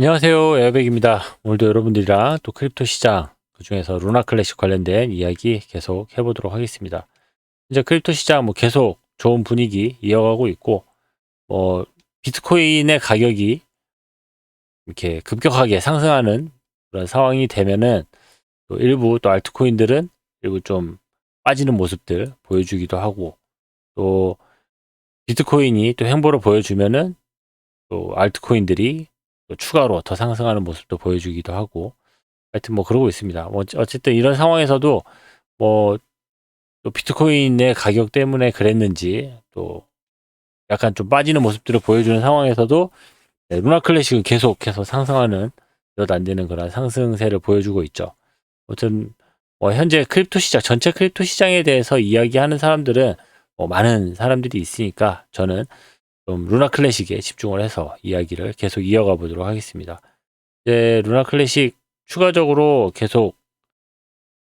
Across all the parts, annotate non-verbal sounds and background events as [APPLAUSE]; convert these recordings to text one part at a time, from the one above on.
안녕하세요. 에어백입니다. 오늘도 여러분들이랑 또 크립토 시장, 그 중에서 루나 클래식 관련된 이야기 계속 해보도록 하겠습니다. 이제 크립토 시장 뭐 계속 좋은 분위기 이어가고 있고, 뭐, 비트코인의 가격이 이렇게 급격하게 상승하는 그런 상황이 되면은 또 일부 또 알트코인들은 일부 좀 빠지는 모습들 보여주기도 하고, 또 비트코인이 또 행보를 보여주면은 또 알트코인들이 또 추가로 더 상승하는 모습도 보여주기도 하고 하여튼 뭐 그러고 있습니다. 뭐 어쨌든 이런 상황에서도 뭐 또 비트코인의 가격 때문에 그랬는지 또 약간 좀 빠지는 모습들을 보여주는 상황에서도 네, 루나 클래식은 계속해서 상승하는 몇 안 되는 그런 상승세를 보여주고 있죠. 아무튼 뭐 현재 크립토 시장 전체 크립토 시장에 대해서 이야기하는 사람들은 뭐 많은 사람들이 있으니까 저는 좀 루나 클래식에 집중을 해서 이야기를 계속 이어가 보도록 하겠습니다. 이제 루나 클래식 추가적으로 계속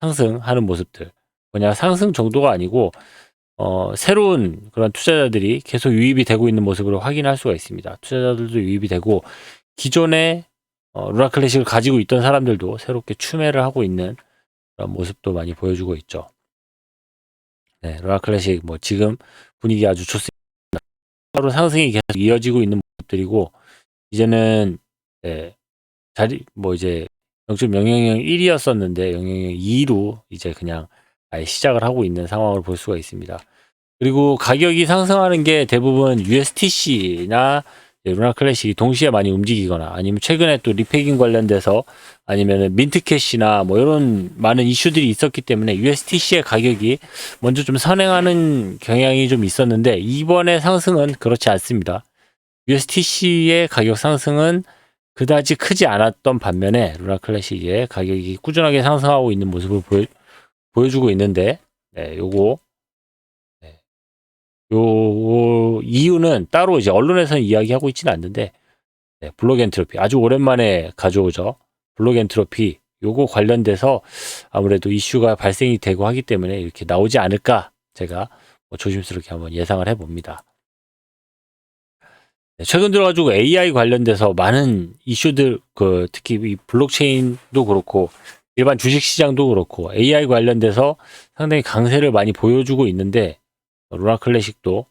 상승하는 모습들 뭐냐 상승 정도가 아니고 어, 새로운 그런 투자자들이 계속 유입이 되고 있는 모습을 확인할 수가 있습니다. 투자자들도 유입이 되고 기존에 어, 루나 클래식을 가지고 있던 사람들도 새롭게 추매를 하고 있는 그런 모습도 많이 보여주고 있죠. 네, 루나 클래식 뭐 지금 분위기 아주 좋습니다. 바로 상승이 계속 이어지고 있는 모습들이고 이제는 네, 자리 뭐 이제 0.0001이었었는데 0.002로 이제 그냥 아예 시작을 하고 있는 상황을 볼 수가 있습니다. 그리고 가격이 상승하는 게 대부분 USTC나 루나 클래식이 동시에 많이 움직이거나 아니면 최근에 또 리패깅 관련돼서 아니면 민트캐시나 뭐 이런 많은 이슈들이 있었기 때문에 USTC의 가격이 먼저 좀 선행하는 경향이 좀 있었는데 이번에 상승은 그렇지 않습니다. USTC의 가격 상승은 그다지 크지 않았던 반면에 루나 클래식의 가격이 꾸준하게 상승하고 있는 모습을 보여, 보여주고 있는데 네, 요거 요 이유는 따로 이제 언론에서는 이야기하고 있지는 않는데 네, 블록 엔트로피 아주 오랜만에 가져오죠. 블록 엔트로피 요거 관련돼서 아무래도 이슈가 발생이 되고 하기 때문에 이렇게 나오지 않을까 제가 뭐 조심스럽게 한번 예상을 해봅니다. 네, 최근 들어가지고 AI 관련돼서 많은 이슈들 그 특히 이 블록체인도 그렇고 일반 주식 시장도 그렇고 AI 관련돼서 상당히 강세를 많이 보여주고 있는데 루나 클래식도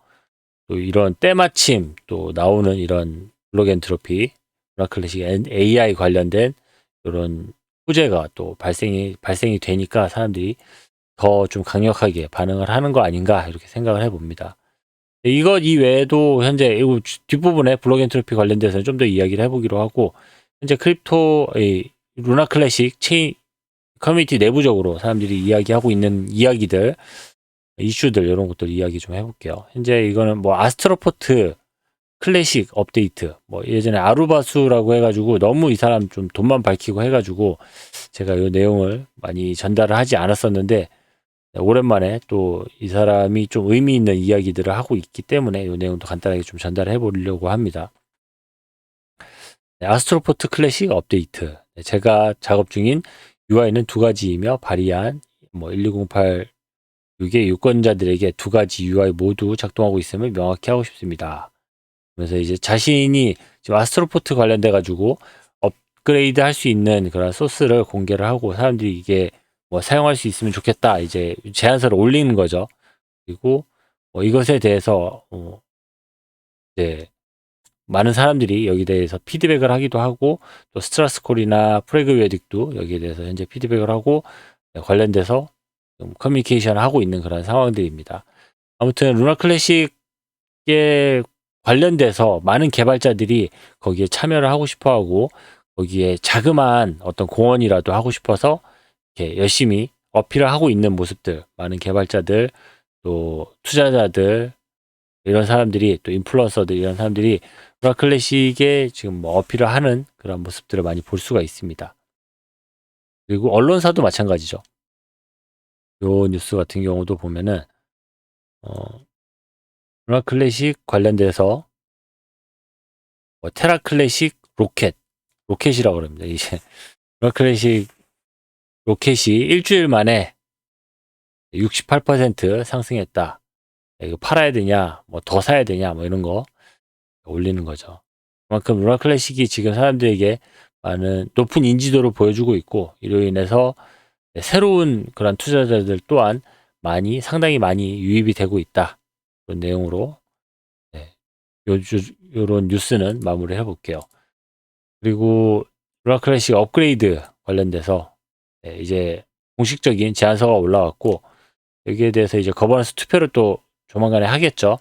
또 이런 때마침 또 나오는 이런 블록 엔트로피, 루나 클래식 AI 관련된 이런 호재가 또 발생이 발생이 되니까 사람들이 더 좀 강력하게 반응을 하는 거 아닌가 이렇게 생각을 해봅니다. 이것 이외에도 현재 뒷부분에 블록 엔트로피 관련돼서 좀더 이야기를 해보기로 하고 현재 크립토 루나 클래식 체인 커뮤니티 내부적으로 사람들이 이야기하고 있는 이야기들 이슈들 이런 것들 이야기 좀 해볼게요. 현재 이거는 뭐 아스트로포트 클래식 업데이트 뭐 예전에 아루바수라고 해가지고 너무 이 사람 좀 돈만 밝히고 해가지고 제가 이 내용을 많이 전달을 하지 않았었는데 오랜만에 또 이 사람이 좀 의미 있는 이야기들을 하고 있기 때문에 이 내용도 간단하게 좀 전달해 보려고 합니다. 네, 아스트로포트 클래식 업데이트 네, 제가 작업 중인 UI는 두 가지이며 바리안 뭐1208 이게 유권자들에게 두 가지 UI 모두 작동하고 있음을 명확히 하고 싶습니다. 그래서 이제 자신이 지금 아스트로포트 관련돼 가지고 업그레이드 할 수 있는 그런 소스를 공개를 하고 사람들이 이게 뭐 사용할 수 있으면 좋겠다 이제 제안서를 올리는 거죠. 그리고 뭐 이것에 대해서 어 이제 많은 사람들이 여기 대해서 피드백을 하기도 하고 또 스트라스콜이나 프레그웨딕도 여기에 대해서 현재 피드백을 하고 관련돼서 커뮤니케이션을 하고 있는 그런 상황들입니다. 아무튼 루나 클래식에 관련돼서 많은 개발자들이 거기에 참여를 하고 싶어 하고 거기에 자그마한 어떤 공헌이라도 하고 싶어서 이렇게 열심히 어필을 하고 있는 모습들 많은 개발자들 또 투자자들 이런 사람들이 또 인플루언서들 이런 사람들이 루나 클래식에 지금 뭐 어필을 하는 그런 모습들을 많이 볼 수가 있습니다. 그리고 언론사도 마찬가지죠. 요 뉴스 같은 경우도 보면은 어 루나 클래식 관련돼서 뭐 테라 클래식 로켓 로켓이라고 그럽니다. 이제 [LAUGHS] 루나 클래식 로켓이 일주일 만에 68% 상승했다. 이거 팔아야 되냐, 뭐 더 사야 되냐, 뭐 이런 거 올리는 거죠. 그만큼 루나 클래식이 지금 사람들에게 많은 높은 인지도를 보여주고 있고 이로 인해서 네, 새로운 그런 투자자들 또한 많이 상당히 많이 유입이 되고 있다 그런 내용으로 네, 요, 요런 뉴스는 마무리 해 볼게요. 그리고 루나 클래식 업그레이드 관련돼서 네, 이제 공식적인 제안서가 올라왔고 여기에 대해서 이제 거버넌스 투표를 또 조만간에 하겠죠.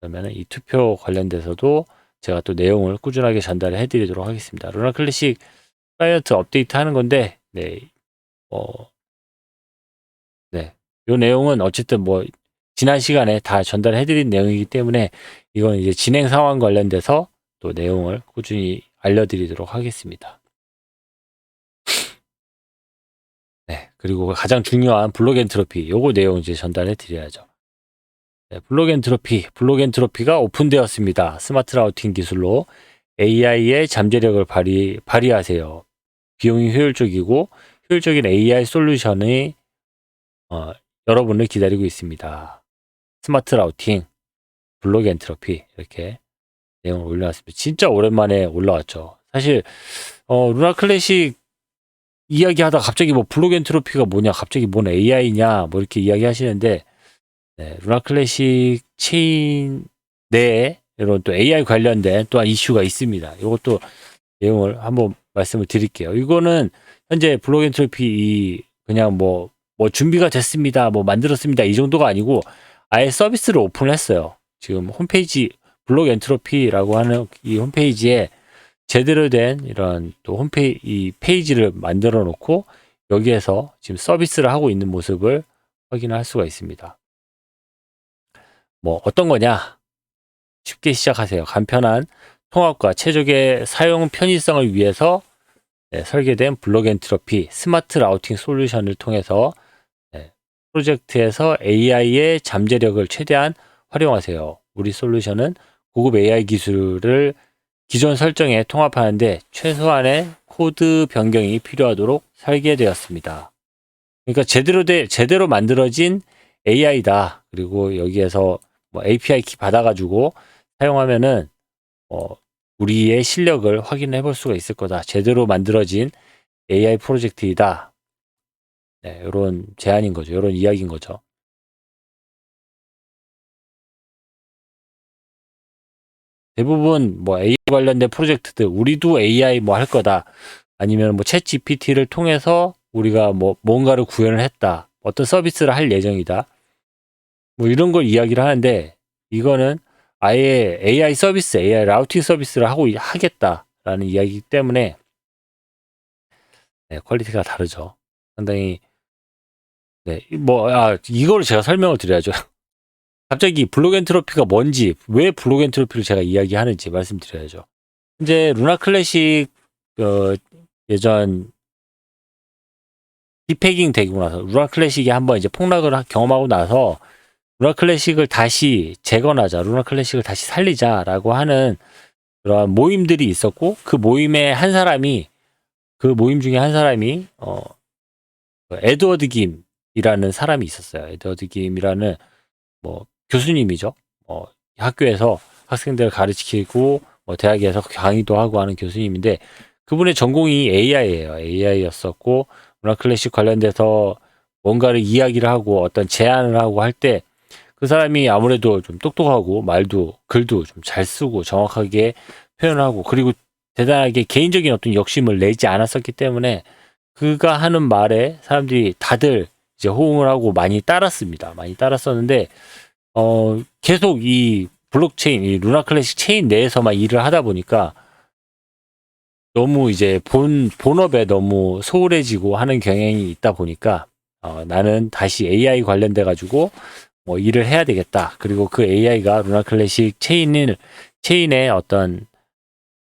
그러면 이 투표 관련돼서도 제가 또 내용을 꾸준하게 전달을 해드리도록 하겠습니다. 루나 클래식 클라이언트 업데이트 하는 건데, 네, 어, 네, 요 내용은 어쨌든 뭐 지난 시간에 다 전달해드린 내용이기 때문에 이건 이제 진행 상황 관련돼서 또 내용을 꾸준히 알려드리도록 하겠습니다. 네, 그리고 가장 중요한 블록 엔트로피 요거 내용 이제 전달해 드려야죠. 네, 블록 엔트로피, 블록 엔트로피가 오픈되었습니다. 스마트 라우팅 기술로 AI의 잠재력을 발휘, 발휘하세요. 비용이 효율적이고 효율적인 AI 솔루션이 어, 여러분을 기다리고 있습니다. 스마트 라우팅, 블록 엔트로피 이렇게 내용을 올려놨습니다. 진짜 오랜만에 올라왔죠. 사실 어, 루나 클래식 이야기하다 갑자기 뭐 블록 엔트로피가 뭐냐, 갑자기 뭔 AI냐, 뭐 이렇게 이야기하시는데 네, 루나 클래식 체인 내에 이런 또 AI 관련된 또한 이슈가 있습니다. 이것도 내용을 한번 말씀을 드릴게요. 이거는 현재 블록 엔트로피 이 그냥 뭐, 뭐 준비가 됐습니다. 뭐 만들었습니다. 이 정도가 아니고 아예 서비스를 오픈했어요. 지금 홈페이지 블록 엔트로피라고 하는 이 홈페이지에 제대로 된 이런 또 홈페이지 이 페이지를 만들어 놓고 여기에서 지금 서비스를 하고 있는 모습을 확인할 수가 있습니다. 뭐 어떤 거냐? 쉽게 시작하세요. 간편한 통합과 최적의 사용 편의성을 위해서 네, 설계된 블록 엔트로피 스마트 라우팅 솔루션을 통해서 네, 프로젝트에서 AI의 잠재력을 최대한 활용하세요. 우리 솔루션은 고급 AI 기술을 기존 설정에 통합하는데 최소한의 코드 변경이 필요하도록 설계되었습니다. 그러니까 제대로 돼 제대로 만들어진 AI다. 그리고 여기에서 뭐 API 키 받아가지고 사용하면은 어, 우리의 실력을 확인해 볼 수가 있을 거다. 제대로 만들어진 AI 프로젝트이다. 네, 이런 제안인 거죠. 이런 이야기인 거죠. 대부분 뭐 AI 관련된 프로젝트들 우리도 AI 뭐 할 거다. 아니면 뭐챗 GPT를 통해서 우리가 뭐 뭔가를 구현을 했다. 어떤 서비스를 할 예정이다. 뭐 이런 걸 이야기를 하는데 이거는 아예 AI 서비스, AI 라우팅 서비스를 하고 하겠다라는 이야기이기 때문에 네, 퀄리티가 다르죠. 상당히 네, 뭐 아, 이걸 제가 설명을 드려야죠. [LAUGHS] 갑자기 블록 엔트로피가 뭔지, 왜 블록 엔트로피를 제가 이야기하는지 말씀드려야죠. 이제 루나 클래식 어, 예전 디패깅 되고 나서 루나 클래식이 한번 이제 폭락을 경험하고 나서 루나 클래식을 다시 재건하자, 루나 클래식을 다시 살리자라고 하는 그러한 모임들이 있었고 그 모임에 한 사람이 그 모임 중에 한 사람이 어 에드워드 김이라는 사람이 있었어요. 에드워드 김이라는 뭐 교수님이죠. 어, 학교에서 학생들을 가르치고 뭐 대학에서 강의도 하고 하는 교수님인데 그분의 전공이 AI예요. AI였었고 문화 클래식 관련돼서 뭔가를 이야기를 하고 어떤 제안을 하고 할 때 그 사람이 아무래도 좀 똑똑하고 말도 글도 좀 잘 쓰고 정확하게 표현하고 그리고 대단하게 개인적인 어떤 욕심을 내지 않았었기 때문에 그가 하는 말에 사람들이 다들 이제 호응을 하고 많이 따랐습니다. 많이 따랐었는데 어 계속 이 블록체인, 이 루나 클래식 체인 내에서만 일을 하다 보니까 너무 이제 본 본업에 너무 소홀해지고 하는 경향이 있다 보니까 어, 나는 다시 AI 관련돼 가지고 뭐 일을 해야 되겠다. 그리고 그 AI가 루나 클래식 체인을 체인의 어떤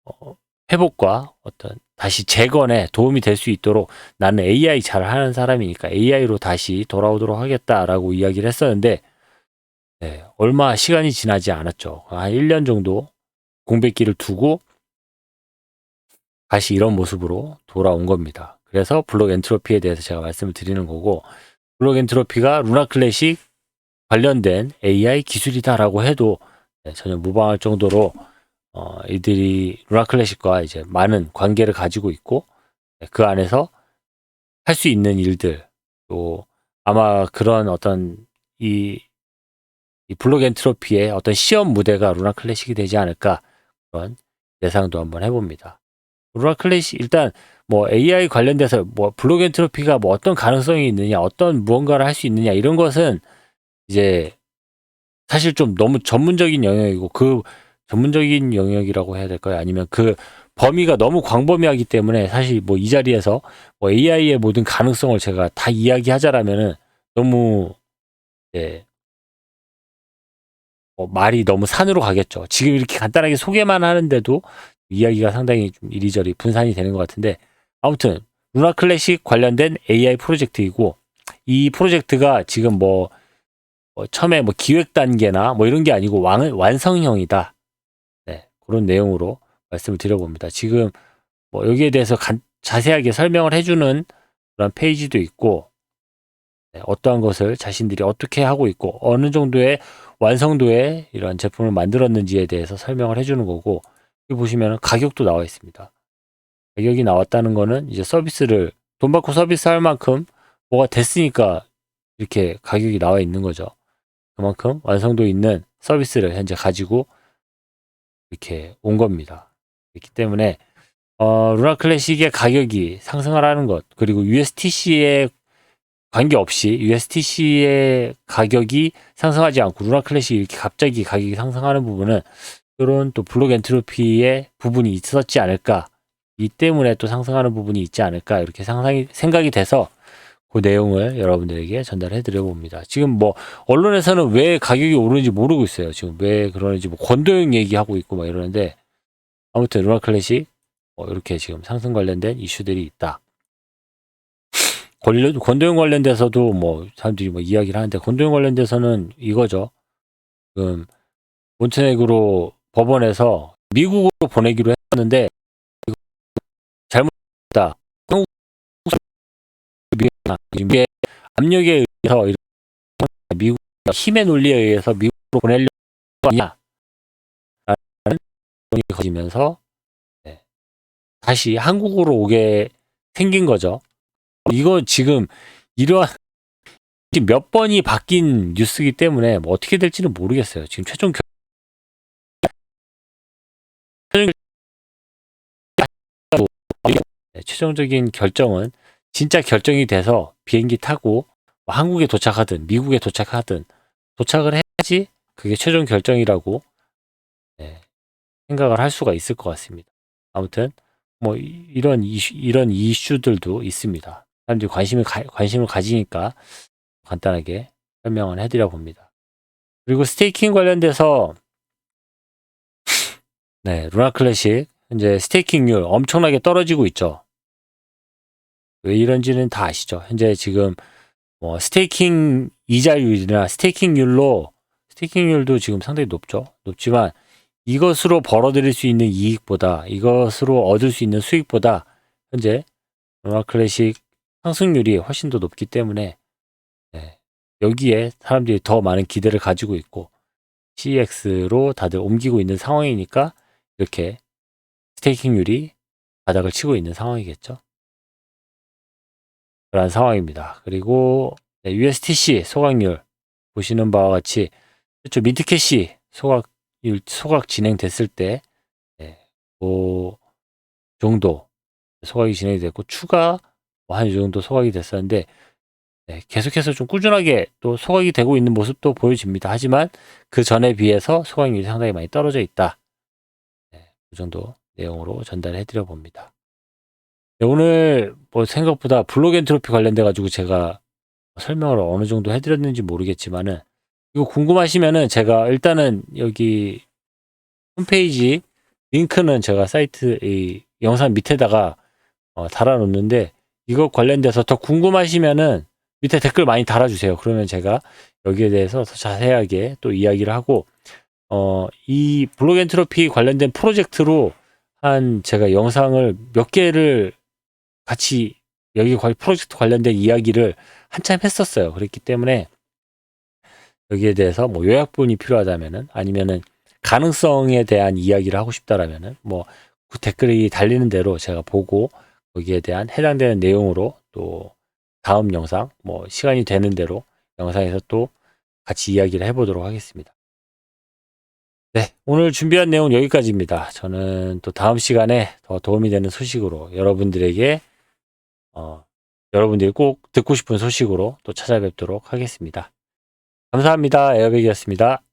어, 회복과 어떤 다시 재건에 도움이 될 수 있도록 나는 AI 잘 하는 사람이니까 AI로 다시 돌아오도록 하겠다라고 이야기를 했었는데 네, 얼마 시간이 지나지 않았죠. 한 1년 정도 공백기를 두고 다시 이런 모습으로 돌아온 겁니다. 그래서 블록 엔트로피에 대해서 제가 말씀을 드리는 거고 블록 엔트로피가 루나 클래식 관련된 AI 기술이다라고 해도 네, 전혀 무방할 정도로 어, 이들이 루나 클래식과 이제 많은 관계를 가지고 있고 네, 그 안에서 할 수 있는 일들 또 아마 그런 어떤 이, 이 블록 엔트로피의 어떤 시험 무대가 루나 클래식이 되지 않을까 그런 예상도 한번 해봅니다. 루나 클래식 일단 뭐 AI 관련돼서 뭐 블록 엔트로피가 뭐 어떤 가능성이 있느냐 어떤 무언가를 할 수 있느냐 이런 것은 이제 사실 좀 너무 전문적인 영역이고 그 전문적인 영역이라고 해야 될까요? 아니면 그 범위가 너무 광범위하기 때문에 사실 뭐 이 자리에서 뭐 AI의 모든 가능성을 제가 다 이야기하자라면은 너무 네, 뭐 말이 너무 산으로 가겠죠. 지금 이렇게 간단하게 소개만 하는데도 이야기가 상당히 좀 이리저리 분산이 되는 것 같은데 아무튼 루나 클래식 관련된 AI 프로젝트이고 이 프로젝트가 지금 뭐, 뭐 처음에 뭐 기획 단계나 뭐 이런 게 아니고 완, 완성형이다. 네, 그런 내용으로 말씀을 드려봅니다. 지금 뭐 여기에 대해서 간, 자세하게 설명을 해주는 그런 페이지도 있고 네, 어떠한 것을 자신들이 어떻게 하고 있고 어느 정도의 완성도의 이런 제품을 만들었는지에 대해서 설명을 해주는 거고 여기 보시면 가격도 나와 있습니다. 가격이 나왔다는 거는 이제 서비스를 돈 받고 서비스 할 만큼 뭐가 됐으니까 이렇게 가격이 나와 있는 거죠. 그만큼 완성도 있는 서비스를 현재 가지고 이렇게 온 겁니다. 그렇기 때문에 어, 루나 클래식의 가격이 상승하라는 것 그리고 USTC에 관계없이 USTC의 가격이 상승하지 않고 루나 클래식이 이렇게 갑자기 가격이 상승하는 부분은 이런 또 블록 엔트로피의 부분이 있었지 않을까 이 때문에 또 상승하는 부분이 있지 않을까 이렇게 상상이 생각이 돼서 그 내용을 여러분들에게 전달해 드려 봅니다. 지금 뭐 언론에서는 왜 가격이 오르는지 모르고 있어요. 지금 왜 그러는지 뭐 권도형 얘기하고 있고 막 이러는데 아무튼 루나 클래식 뭐 이렇게 지금 상승 관련된 이슈들이 있다. 권도형 관련돼서도 뭐 사람들이 뭐 이야기를 하는데 권도형 관련돼서는 이거죠. 지금 몬테네그로 법원에서 미국으로 보내기로 했는데 잘못했다. 미국의 압력에 의해서 미국 힘의 논리에 의해서 미국으로 보내려고 하냐 라는 거지면서 네. 다시 한국으로 오게 생긴 거죠. 이거 지금 이러한 몇 번이 바뀐 뉴스이기 때문에 뭐 어떻게 될지는 모르겠어요. 지금 최종 결... 네, 최종적인 결정은 진짜 결정이 돼서 비행기 타고 뭐 한국에 도착하든 미국에 도착하든 도착을 해야지 그게 최종 결정이라고 네, 생각을 할 수가 있을 것 같습니다. 아무튼 뭐 이런 이슈, 이런 이슈들도 있습니다. 사람들이 관심을 가, 관심을 가지니까 간단하게 설명을 해드려 봅니다. 그리고 스테이킹 관련돼서 네 루나 클래식 현재 스테이킹률 엄청나게 떨어지고 있죠. 왜 이런지는 다 아시죠. 현재 지금 뭐 스테이킹 이자율이나 스테이킹률로 스테이킹률도 지금 상당히 높죠. 높지만 이것으로 벌어들일 수 있는 이익보다 이것으로 얻을 수 있는 수익보다 현재 루나 클래식 상승률이 훨씬 더 높기 때문에 네, 여기에 사람들이 더 많은 기대를 가지고 있고 CEX로 다들 옮기고 있는 상황이니까 이렇게 스테이킹률이 바닥을 치고 있는 상황이겠죠. 그런 상황입니다. 그리고 네, USTC 소각률 보시는 바와 같이 그렇죠. 미드캐시 소각률 소각 진행됐을 때 네, 그 정도 소각이 진행이 됐고 추가 뭐 한이 정도 소각이 됐었는데 네, 계속해서 좀 꾸준하게 또 소각이 되고 있는 모습도 보여집니다. 하지만 그 전에 비해서 소각률이 상당히 많이 떨어져 있다. 네, 그 정도 내용으로 전달해 드려 봅니다. 네, 오늘 뭐 생각보다 블록 엔트로피 관련돼 가지고 제가 설명을 어느 정도 해드렸는지 모르겠지만은 이거 궁금하시면은 제가 일단은 여기 홈페이지 링크는 제가 사이트 이 영상 밑에다가 어, 달아놓는데 이거 관련돼서 더 궁금하시면은 밑에 댓글 많이 달아주세요. 그러면 제가 여기에 대해서 더 자세하게 또 이야기를 하고 어, 이 블록 엔트로피 관련된 프로젝트로 한 제가 영상을 몇 개를 같이 여기 프로젝트 관련된 이야기를 한참 했었어요. 그렇기 때문에 여기에 대해서 뭐 요약본이 필요하다면은 아니면은 가능성에 대한 이야기를 하고 싶다라면은 뭐 그 댓글이 달리는 대로 제가 보고 거기에 대한 해당되는 내용으로 또 다음 영상 뭐 시간이 되는 대로 영상에서 또 같이 이야기를 해보도록 하겠습니다. 네, 오늘 준비한 내용 여기까지입니다. 저는 또 다음 시간에 더 도움이 되는 소식으로 여러분들에게 어, 여러분들이 꼭 듣고 싶은 소식으로 또 찾아뵙도록 하겠습니다. 감사합니다. 에어백이었습니다.